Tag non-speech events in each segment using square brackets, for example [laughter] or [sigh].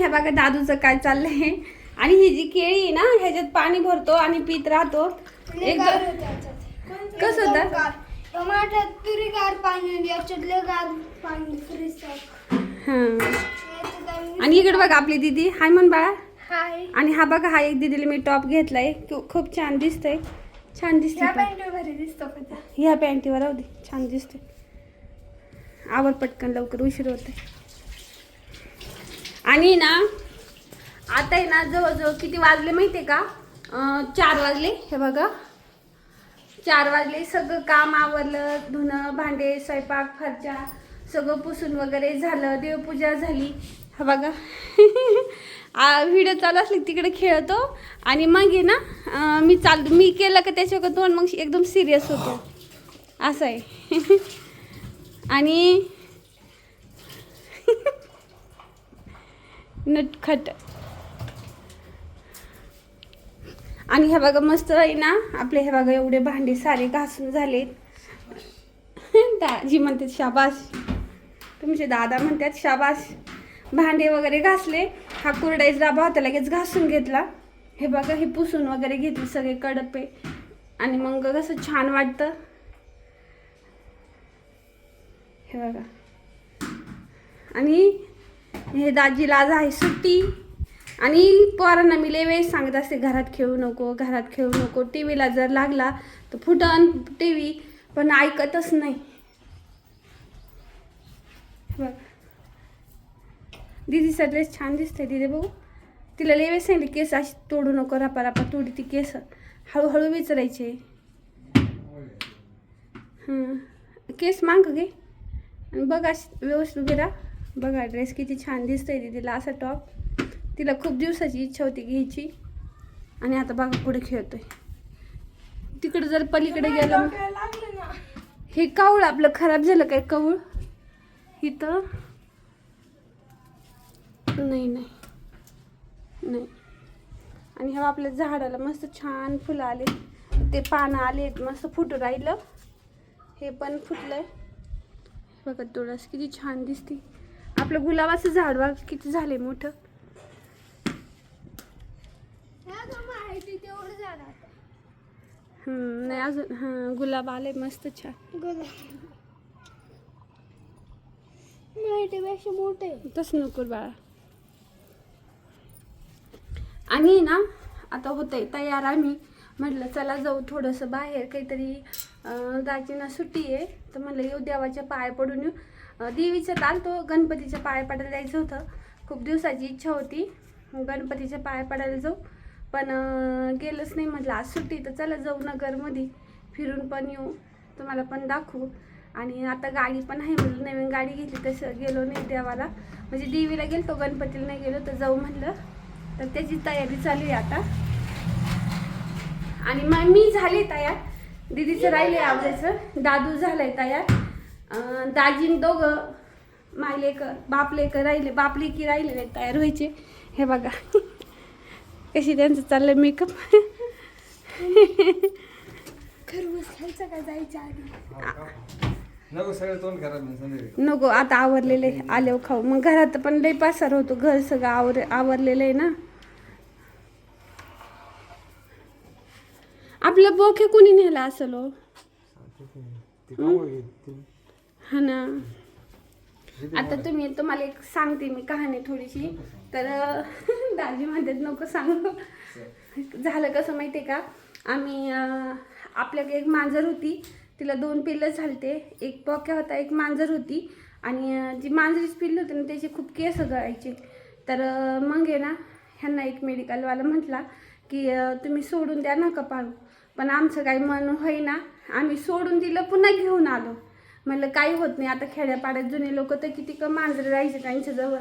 ह्या बघा दादूचं काय चाललंय. आणि ही जी केळी आहे ना ह्याच्यात पाणी भरतो आणि पित राहतो. एकदम कसं होतं? टमाट्यात तुरी गार पाणी आणि याच्यातलं गार पाणी फ्रीज हां आणि इकडे बघा आपली दीदी. हाय म्हण बाळा. हाय. आणि हा बघा हा एक दीदीला मी टॉप घेतलाय. खूप छान दिसतंय. छान दिसतंय दिसतो? ह्या पॅन्टीवर राहू दे. छान दिसते आवर पटकन लवकर उशीर होते आणि ना आता आहे ना जवळजवळ किती वाजले माहिती आहे का चार वाजले. हे बघा. चार वाजले. सगळं काम आवरलं धुणं भांडे स्वयंपाक फरच्या सगळं पुसून वगैरे झालं. देवपूजा झाली. हा बघा. [laughs] व्हिडिओ चालू असली तिकडे खेळतो. आणि मग आहे ना मी चाल मी केलं का त्याच्यावर दोन मग एकदम सिरियस होतो. असं आहे. [laughs] आणि नटखट. आणि हे बघा मस्त आहे ना? आपले हे बघा एवढे भांडे सारे घासून झालेत. दाजी म्हणतात शाबास. तुमचे दादा म्हणतात शाबास. भांडे वगैरे घासले. हा कुरडाईच डाबा होता लगेच घासून घेतला. हे बघा हे पुसून वगैरे घेतले सगळे कडपे. आणि मग कसं छान वाटतं. हे बघा. आणि हे दाजीला आज आहे सुट्टी. आणि पोरांना मी लय वेळेस सांगत असते घरात खेळू नको घरात खेळू नको. टी व्हीला जर लागला तर फुटन टी व्ही पण ऐकतच नाही. बघ बघा ड्रेस छान दिसते दिदी बघू. तिला लय वेळेस सांगितले केस अशी तोडू नको रापा रापा तोडी ती केस. हळूहळू विचारायचे. केस मांग घे. आणि बघ अशी व्यवस्थित उभी राहा. बघा ड्रेस किती छान दिसतोय दीदीला असा टॉप तिला खूप दिवसाची इच्छा होती घ्यायची. आणि आता बघा पुढे खेळतोय. तिकडे जर पलीकडे गेलं हे कावळ आपलं खराब झालं काय कवळ इथं? नाही नाही. नाही. आणि ह्या आपल्या झाडाला मस्त छान फुलं आले. ते पानं आलेत मस्त फुटू राहिलं. हे पण फुटलंय. बघा तुळस किती छान दिसते. आपलं गुलाबाचं झाड बघ किती झाले मोठं नाही अजून हां गुलाब आले मस्त छान. गुलाब. माहितीपेक्षा मोठे तसं नको बाळा. आणि ना आता होतंय तयार आम्ही म्हटलं चला जाऊ थोडंसं बाहेर. काहीतरी दाजींना सुट्टी आहे. तर म्हणलं येऊ देवाच्या पाय पडून येऊ. अं, देवीचं आलतो गणपतीच्या पाया पडायला जायचं होतं. खूप दिवसाची इच्छा होती. गणपतीच्या पाया पडायला जाऊ. पण गेलंच नाही म्हटलं. आज सुट्टी तर चला जाऊ नगरमध्ये. फिरून पण येऊ. तुम्हाला पण दाखवू. आणि आता गाडी पण आहे म्हणलं. नवीन गाडी घेतली तसं गेलो नाही देवाला. म्हणजे देवीला गेलो गणपतीला नाही गेलो तर जाऊ म्हटलं तर त्याची तयारी चालू आहे आता. आणि मग मी झाली तयार. दीदीचं राहिले आवडायचं दादू झालंय तयार. दाजीन दोघं मायलेक बापलेक राहिले बापलेकी राहिले तयार व्हायचे. हे बघा. कशी त्यांचं चाललंय मेकअप खरबूज खायचं का जायच्या आधी? नाही नको आता आवरलेले आले खाऊ. मग घरात पण लई पसार होतो घर सगळं आवर आवरलेलं आहे ना. आपलं बोखे कोणी नेला असेल हो ना. आता तुम्ही तुम्हाला एक सांगते मी कहाणी थोडीशी. तर [laughs] दाजी म्हणतात नको सांगू. [laughs] झालं कसं माहिती आहे का? आम्ही आपल्याकडे एक मांजर होती. तिला दोन पिल्लं झालते. एक पोक्या होता एक मांजर होती. आणि जी मांजरीची पिल्लं होती ना त्याचे खूप केस गळायचे. तर मग आहे ना ह्यांना एक मेडिकलवाला म्हटला की तुम्ही सोडून द्या नका पाळू. पण आमचं काही मन होईना. आम्ही सोडून दिलं पुन्हा घेऊन आलो. म्हणलं काही होत नाही आता खेड्यापाड्यात जुने लोक तर किती क मांजरे राहायचे त्यांच्याजवळ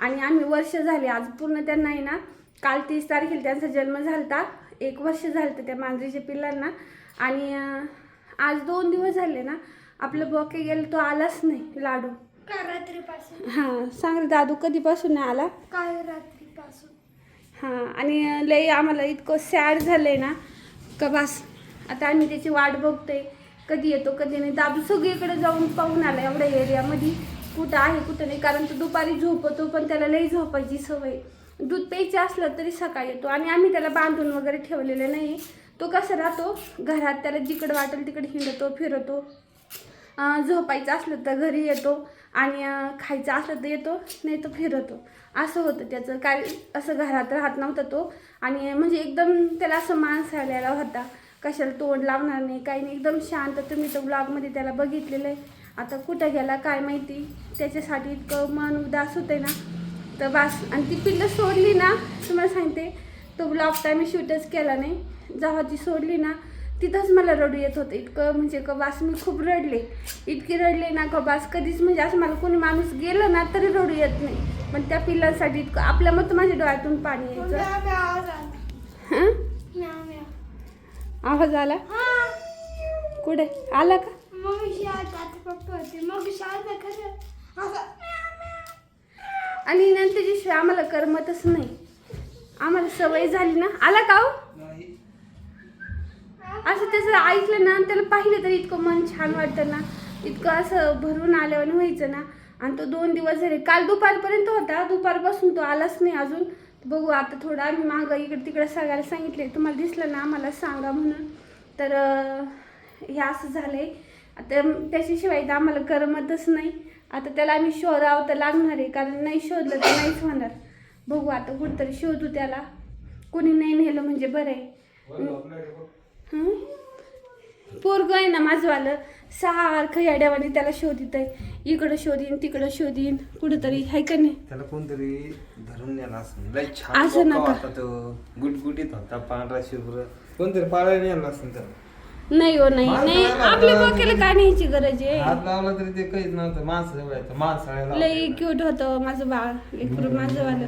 आणि आम्ही वर्ष झाले आज पूर्ण त्यांना आहे ना काल तीस तारखेला त्यांचा जन्म झालता. एक वर्ष झालं त्या मांजरीच्या पिल्लांना. आणि आज दोन दिवस झाले ना आपलं बॉके गेलं तो आलाच नाही लाडू. का रात्रीपासून? हां सांग दादू कधीपासून नाही आला? काल रात्रीपासून? हां आणि लई आम्हाला इतकं सॅड झालं आहे ना का बस. आता आम्ही त्याची वाट बघतोय. कधी येतो कधी नाही. दादू सगळीकडे जाऊन पाहून आला एवढ्या एरियामध्ये. कुठं आहे कुठं नाही. कारण तो दुपारी झोपतो पण त्याला लई झोपायची सवय. दूध प्यायचं असलं तरी सकाळी येतो. आणि आम्ही त्याला बांधून वगैरे ठेवलेलं नाही. तो कसा राहतो? घरात त्याला जिकडं वाटेल तिकडे हिंडतो फिरतो. झोपायचं असलं तर घरी येतो. आणि खायचं असलं तर येतो नाही तर फिरतो. असं होतं त्याचं. काय असं घरात राहत नव्हता तो. आणि म्हणजे एकदम त्याला असं माणस आलेला होता. कशाला तोंड लावणार नाही काही नाही. एकदम शांत तुम्ही तर ब्लॉगमध्ये त्याला बघितलेलं आहे. आता कुठं गेला काय माहिती? त्याच्यासाठी इतकं मन उदास होते ना. तर बास आणि ती पिल्लं सोडली ना तुम्हाला सांगते तो ब्लॉग तर मी शूटच केला नाही. जेव्हा ती सोडली ना तिथंच मला रडू येत होतं. इतकं म्हणजे का बास मी खूप रडले. इतकी रडले ना का बास कधीच म्हणजे असं मला कोणी माणूस गेलं ना तरी रडू येत नाही. पण त्या पिल्लांसाठी इतकं आपल्या मत माझ्या डोळ्यातून पाणी यायचं. म्याव आवाज आला. कुठे? आला का. आणि नंतर त्याच्याशिवाय आम्हाला करमतच नाही. आम्हाला सवय झाली ना. आला का हो? असं त्याचं ऐकलं ना त्याला पाहिलं तर इतकं मन छान वाटतं ना. इतकं असं भरून आल्यावर व्हायचं ना. आणि तो दोन दिवस झाले. काल दुपारपर्यंत होता. दुपारपासून तो आलाच नाही अजून. बघू आता थोडं आम्ही मागं इकडे तिकडे सगळ्याला सांगितले तुम्हाला दिसलं ना आम्हाला सांगा म्हणून. तर हे असं झालंय. आता त्याच्याशिवाय तर आम्हाला करमतच नाही. आता त्याला आम्ही शोधावं तर लागणार आहे कारण नाही शोधलं तर नाहीच होणार. बघू आता कुठंतरी शोधू त्याला. कोणी नाही नेलं म्हणजे बरं आहे? पोरग आहे ना माझंवालं सारखं याड्यावानी त्याला शोधित आहे. इकडं शोधीन तिकडं शोधीन कुठंतरी आहे का नाही? त्याला कोणतरी धरून नेला असं लय छान असं नका. होता तो. गुटगुटीत होता पांढरा शुभ्र. कोणतरी पाळायला नेला असं त्याला. नाही हो नाही. नाही आपल्या. डोक्याला काय न्यायची गरज आहे? हात लावला तरी ते काहीच नव्हतं. माणसं लई क्यूट होतं माझं बाळ. लेकरू माझं वालं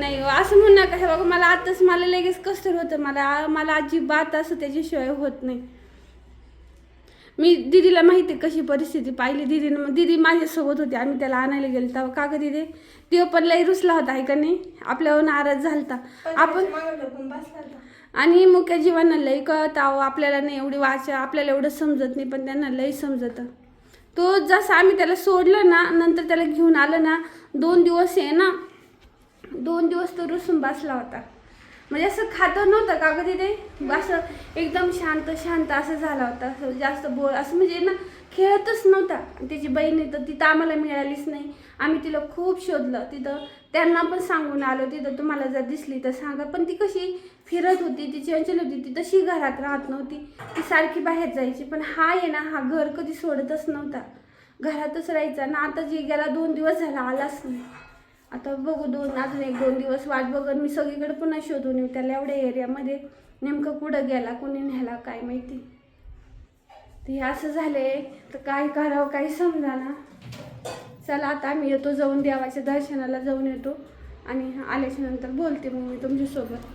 नाही हो, असं म्हणू नका. हे बघा मला आताच मला लगेच कसं होतं. मला मला अजिबात असं त्याच्याशिवाय होत नाही. मी दिदीला माहिती कशी परिस्थिती पाहिली. दिदीनं मग दिदी माझ्यासोबत होती. आम्ही त्याला आणायला गेलो तेव्हा. का ग दिदी? तो पण लई रुसला होता आहे का नाही? आपल्यावर नाराज झालता. आपण आणि मुख्य जीवांना लई कळत आहो आपल्याला नाही एवढी वाचा आपल्याला एवढं समजत नाही पण त्यांना लई समजतं. तो जसं आम्ही त्याला सोडलं ना नंतर त्याला घेऊन आलं ना दोन दिवस आहे ना दोन दिवस तो रुसून बसला होता. म्हणजे असं खातं नव्हतं का कधी ते असं एकदम शांत शांत असं झाला होता. असं जास्त बोल असं म्हणजे ना खेळतच नव्हता. त्याची बहीण आहे तर तिथं आम्हाला मिळालीच नाही. आम्ही तिला खूप शोधलं. तिथं त्यांना पण सांगून आलो. तिथं तुम्हाला जर दिसली तर सांगा. पण ती कशी फिरत होती ती चंचल होती. ती तशी घरात राहत नव्हती. ती सारखी बाहेर जायची. पण हा आहे ना हा घर कधी सोडतच नव्हता. घरातच राहायचा. ना आता जी गेला दोन दिवस झाला आलाच नाही. आता बघू दोन अजून एक दोन दिवस वाट बघत मी सगळीकडे पुन्हा शोधून येऊ. त्याला एवढ्या एरियामध्ये नेमकं कुठं गेला कोणी न्याला काय माहिती? ते असं झाले तर काय करावं काही समजा ना चला आता आम्ही येतो जाऊन देवाच्या दर्शनाला जाऊन येतो. आणि आल्याच्यानंतर बोलते मग मी तुमच्यासोबत.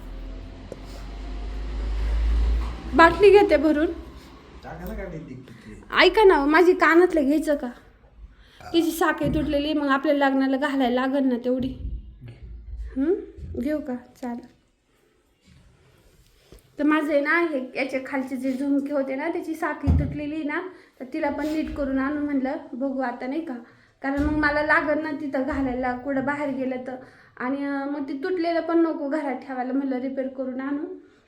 बाटली घेते भरून. ऐका ना माझी कानातलं घ्यायचं का? तिची साखळी तुटलेली मग आपल्या लग्नाला घालायला लागल ना तेवढी. हं? घेऊ का? चालेल. तर माझं आहे ना हे याच्या खालचे जे झुमके होते ना त्याची साखळी तुटलेली ना तर तिला पण नीट करून आणून म्हणलं. बघू आता नाही का? कारण मग मला लागल ना तिथं घालायला कुठं बाहेर गेलं तर. आणि मग ते तुटलेलं पण नको घरात ठेवायला म्हणलं रिपेअर करून आणू.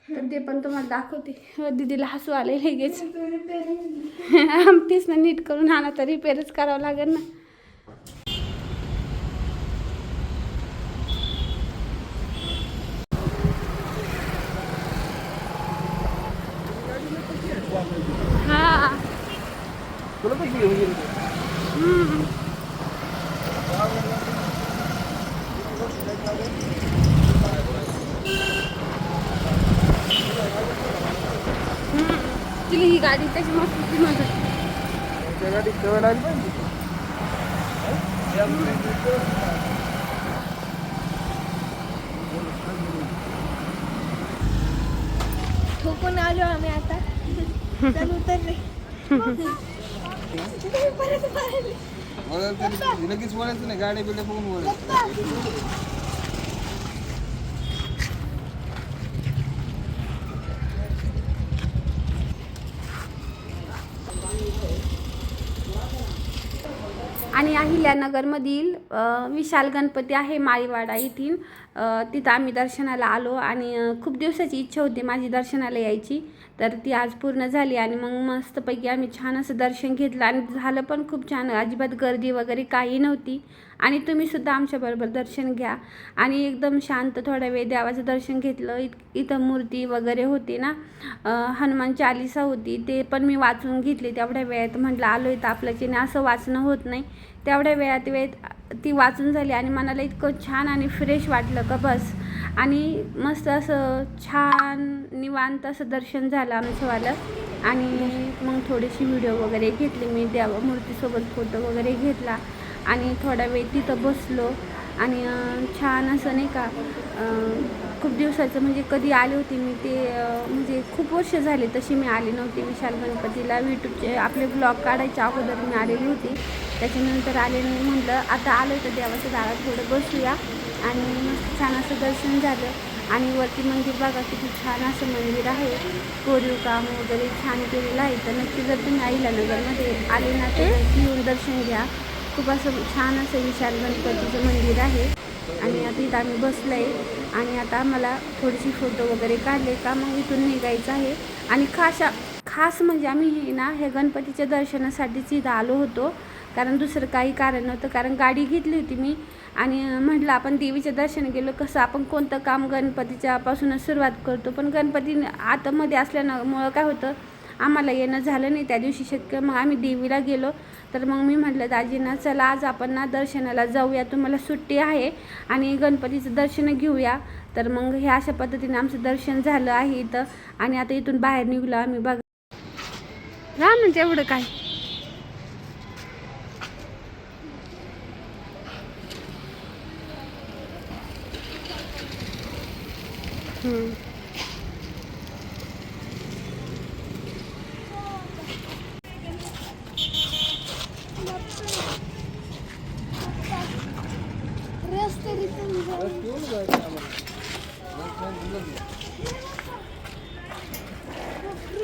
तर ते पण तुम्हाला दाखवते. हो, दिदीला दीदीला हसू आले लगेच. [laughs] तेच ना नीट करून आणा तर रिपेअरच करावं लागेल ना हा हम्म. हम्म. तिला ही गाडी त्याची मस्त ती म्हणत त्या गाडीत पाहिजे. ठोकून आलो आम्ही आता चल उतरले परत [laughs] लगेच वळायचं नाही. गाडी बिड्या बघून वळायचं आणि अहिल्यानगरमधील विशाल गणपती आहे माळीवाडा येथील. तिथं आम्ही दर्शनाला आलो आणि खूप दिवसाची इच्छा होती माझी दर्शनाला यायची. तर ती आज पूर्ण झाली आणि मग मस्तपैकी आम्ही छान असं दर्शन घेतलं आणि झालं पण खूप छान. अजिबात गर्दी वगैरे काही नव्हती. आणि तुम्हीसुद्धा आमच्याबरोबर दर्शन घ्या. आणि एकदम शांत थोडा वेळ देवाचं दर्शन घेतलं. इत इथं मूर्ती वगैरे होती ना हनुमान चालिसा होती ते पण मी वाचून घेतली. तेवढ्या वेळात म्हटलं आलो इथं आपल्याच्याने असं वाचणं होत नाही. तेवढ्या वेळात वेळेत ती वाचून झाली आणि मनाला इतकं छान आणि फ्रेश वाटलं का बस. आणि मस्त असं छान निवांत असं दर्शन झालं आमचंवालं आणि मग थोडीशी व्हिडिओ वगैरे घेतली मी देवा मूर्तीसोबत फोटो वगैरे घेतला. आणि थोडा वेळ तिथं बसलो. आणि छान असं नाही का खूप दिवसाचं म्हणजे कधी आले होते मी ते म्हणजे खूप वर्ष झाले तशी मी आली नव्हती. विशाल गणपतीला यूट्यूबचे आपले ब्लॉग काढायच्या अगोदर मी आलेली होती. त्याच्यानंतर आले म्हटलं आता आलो तर देवाच्या दारात थोडं बसूया. आणि मस्त छान असं दर्शन झालं. आणि वरती मंदिर बघा किती छान असं मंदिर आहे. कोरीव काम वगैरे छान केलेलं आहे. तर नक्की जर तुम्ही आईला नगरमध्ये आले ना ते येऊन दर्शन घ्या. खूप असं छान असं विशाल गणपतीचं मंदिर आहे. आणि आता इथं आम्ही बसलं आहे आणि आता आम्हाला थोडीशी फोटो वगैरे काढले. का मग इथून निघायचं आहे. आणि खासा खास म्हणजे आम्ही ना हे गणपतीच्या दर्शनासाठीच इथं आलो होतो. कारण दुसरं काही कारण नव्हतं. कारण गाडी घेतली होती मी आणि म्हटलं आपण देवीचं दर्शन गेलो कसं आपण कोणतं काम गणपतीच्या पासूनच सुरुवात करतो. पण गणपती आतमध्ये असल्यामुळं काय होतं आम्हाला येणं झालं नाही. त्या दिवशी शक्य मग आम्ही देवीला गेलो. तर मग मी म्हटलं दाजींना चला आज आपण ना दर्शनाला जाऊया. तुम्हाला सुट्टी आहे आणि गणपतीचं दर्शन घेऊया. तर मग हे अशा पद्धतीने आमचं दर्शन झालं आहे इथं. आणि आता इथून बाहेर निघलो आम्ही बघा. हा म्हणजे एवढं काय?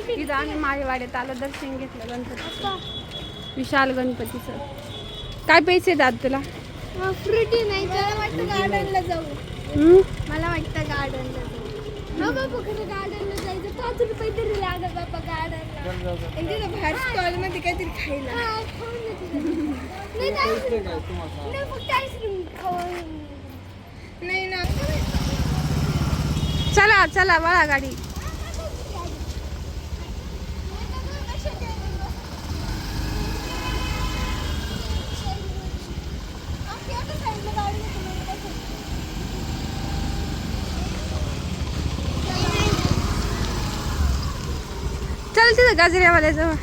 तिथं आम्ही माळेवाड्यात आलो दर्शन घेतलं गणपतीचं. विशाल गणपतीचं काय पैसे देतात तुला? फ्रुटी नाही मला वाटतं गार्डनला जाऊ? मला वाटतं गार्डनला जाऊ. बाहेर स्टॉलमध्ये काहीतरी खायला. नाही ना. चला चला वळा गाडी चल तिथं गाजऱ्यावाल्या जवळ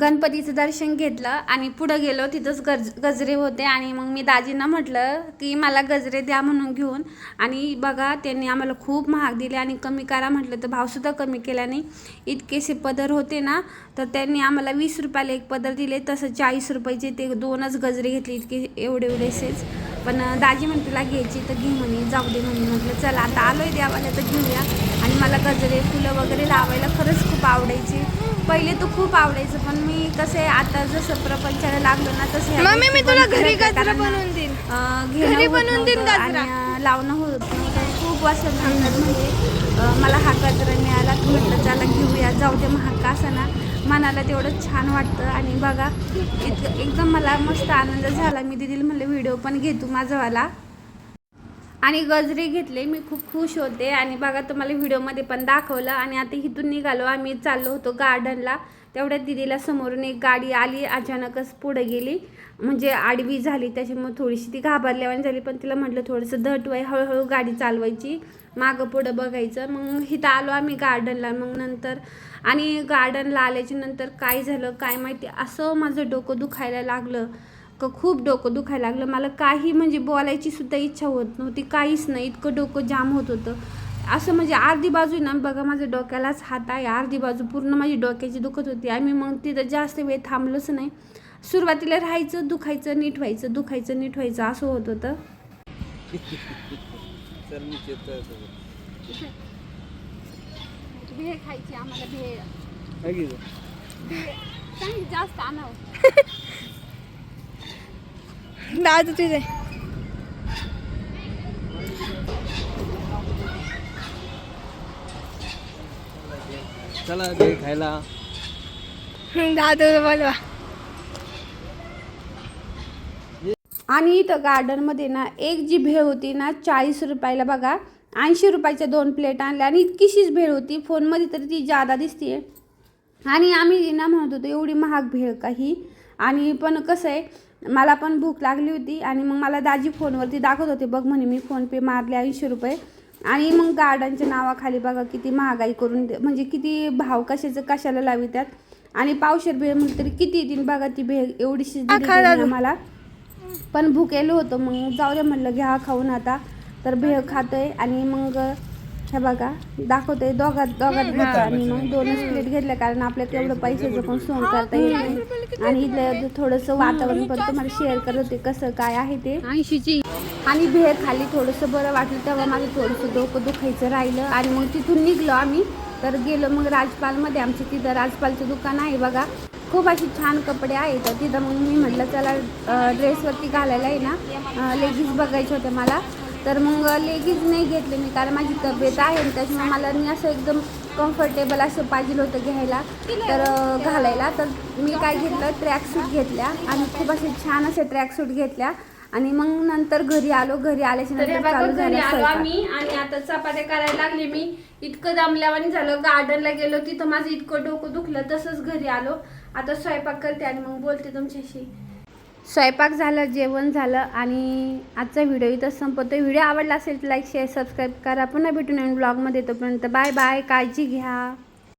गणपतीचं दर्शन घेतलं आणि पुढं गेलो तिथंच गज गजरे होते. आणि मग मी दाजींना म्हटलं की मला गजरे द्या म्हणून घेऊन. आणि बघा त्यांनी आम्हाला खूप महाग दिले आणि कमी करा म्हटलं तर भावसुद्धा कमी केला नाही. इतकेसे पदर होते ना तर त्यांनी आम्हाला वीस रुपयाला एक पदर दिले. तसं चाळीस रुपयाचे ते दोनच गजरे घेतले इतके एवढे एवढेसेच पण दाजी म्हणते तुला घ्यायची तर घे म्हणे जाऊ दे म्हणे. म्हटलं चला आता आलो आहे द्यावाला तर घेऊया. आणि मला गजरे फुलं वगैरे लावायला खरंच खूप आवडायचे. पहिले तर खूप आवडायचं पण मी कसं आहे आता जसं प्रपंचाला लागलो ना तसं मम्मी मी तुला घरी गजरा बनवून देईन. घरी बनवून देईन गजरा. लावणं होत नव्हतं. खूप वर्ष म्हणजे मला हा गजरा मिळाला. म्हटलं त्याला घेऊया. जाऊ दे महाग का ना मनाला तेवढं छान वाटतं. आणि बघा इतकं एकदम मला मस्त आनंद झाला. मी दिदीला म्हणलं व्हिडिओ पण घे तू माझावाला आणि गजरे घेतले मी खूप खुश होते. आणि बघा तुम्हाला व्हिडिओमध्ये पण दाखवलं. आणि आता इथून निघालो. आम्ही चाललो होतो गार्डनला तेवढ्या दिदीला समोरून एक गाडी आली. अचानकच पुढे गेली. म्हणजे आडवी झाली. त्याच्यामुळे थोडीशी ती घाबरल्यावानी झाली. पण तिला म्हटलं थोडंसं धटवाय हळूहळू गाडी चालवायची. मागं पुढं बघायचं. मग इथं आलो आम्ही गार्डनला मग नंतर आणि गार्डनला आल्याच्यानंतर काय झालं काय माहिती? असं माझं डोकं दुखायला लागलं. का खूप डोकं दुखायला लागलं. मला काही म्हणजे बोलायची सुद्धा इच्छा होत नव्हती काहीच नाही. इतकं डोकं जाम होत होतं. असं म्हणजे अर्धी बाजू ना बघा माझ्या डोक्यालाच हात आहे. अर्धी बाजू पूर्ण माझी डोक्याची दुखत होती. आम्ही मग तिथं जास्त वेळ थांबलोच नाही. सुरुवातीला राहायचं दुखायचं नीट व्हायचं दुखायचं नीट व्हायचं असं होत होतं. चल मी चेतोय भेळ खायची आम्हाला भेळ. जास्त आणावं. [laughs] दादू तुझे. चला भेळ खायला. दादू बोलवा. आणि इथं गार्डनमध्ये ना एक जी भेळ होती ना चाळीस रुपयाला बघा. ऐंशी रुपयाच्या दोन प्लेट आणल्या आणि इतकीशीच भेळ होती. फोनमध्ये तरी ती जादा दिसते आणि आम्ही ना म्हणत होतो एवढी महाग भेळ काही आणि पण कसं आहे मला पण भूक लागली होती आणि मग मला दाजी फोनवरती दाखवत होते बघ म्हणे मी फोनपे मारले ऐंशी रुपये आणि मग गार्डनच्या नावाखाली बघा किती महागाई करून म्हणजे किती भाव कशाचं कशाला लावितात आणि पावशेर भेळ म्हटलं तरी किती येतील बघा ती भेळ एवढीशी. आम्हाला. पण भुकेलं होतं मग जाऊ दे म्हणलं घ्या खाऊन आता. तर भेळ खातोय आणि मग हे बघा दाखवतोय दोघात दोघात भेळ आणि मग दोनच प्लेट घेतल्या कारण आपल्याला तेवढं पैशाचं पण सोंग करता येत नाही. आणि इथलं थोडंसं वातावरण पण तुम्हाला शेअर करत होते कसं काय आहे ते. ऐंशीची. आणि भेळ खाली थोडंसं बरं वाटलं तेव्हा माझं थोडंसं डोकं दुखायचं राहिलं. आणि मग तिथून निघलो आम्ही. तर गेलो मग राजपालमध्ये. आमच्या तिथं राजपालचं दुकान आहे बघा. खूप अशी छान कपडे आहेत. तर तिथं मग मी म्हटलं चला ड्रेसवरती घालायला आहे ना. लेगीज बघायचे होते मला. तर मग लेगीज नाही घेतले मी कारण माझी तब्येत आहे त्याच्यामुळे मला मी असं एकदम कम्फर्टेबल असं पाहिजे होतं घ्यायला. तर घालायला. तर मी काय घेतलं ट्रॅकसूट घेतल्या आणि खूप असे छान असे ट्रॅकसूट घेतल्या. आणि मग नंतर घरी आलो. घरी आल्याच्यानंतर झालं स्वयंपाक. आम्ही आणि आता चपात्या करायला लागली मी. इतकं दमल्यावानी झालं. गार्डनला गेलो तिथं माझं इतकं डोकं दुखलं तसंच घरी आलो. आता स्वयंपाक करते आणि मग बोलते तुमच्याशी. स्वयंपाक झालं जेवण झालं आणि आजचा व्हिडिओ इथं संपतो व्हिडिओ आवडला असेल तर लाईक शेअर सबस्क्राईब करा. पुन्हा भेटून ब्लॉगमध्ये तोपर्यंत बाय बाय काळजी घ्या.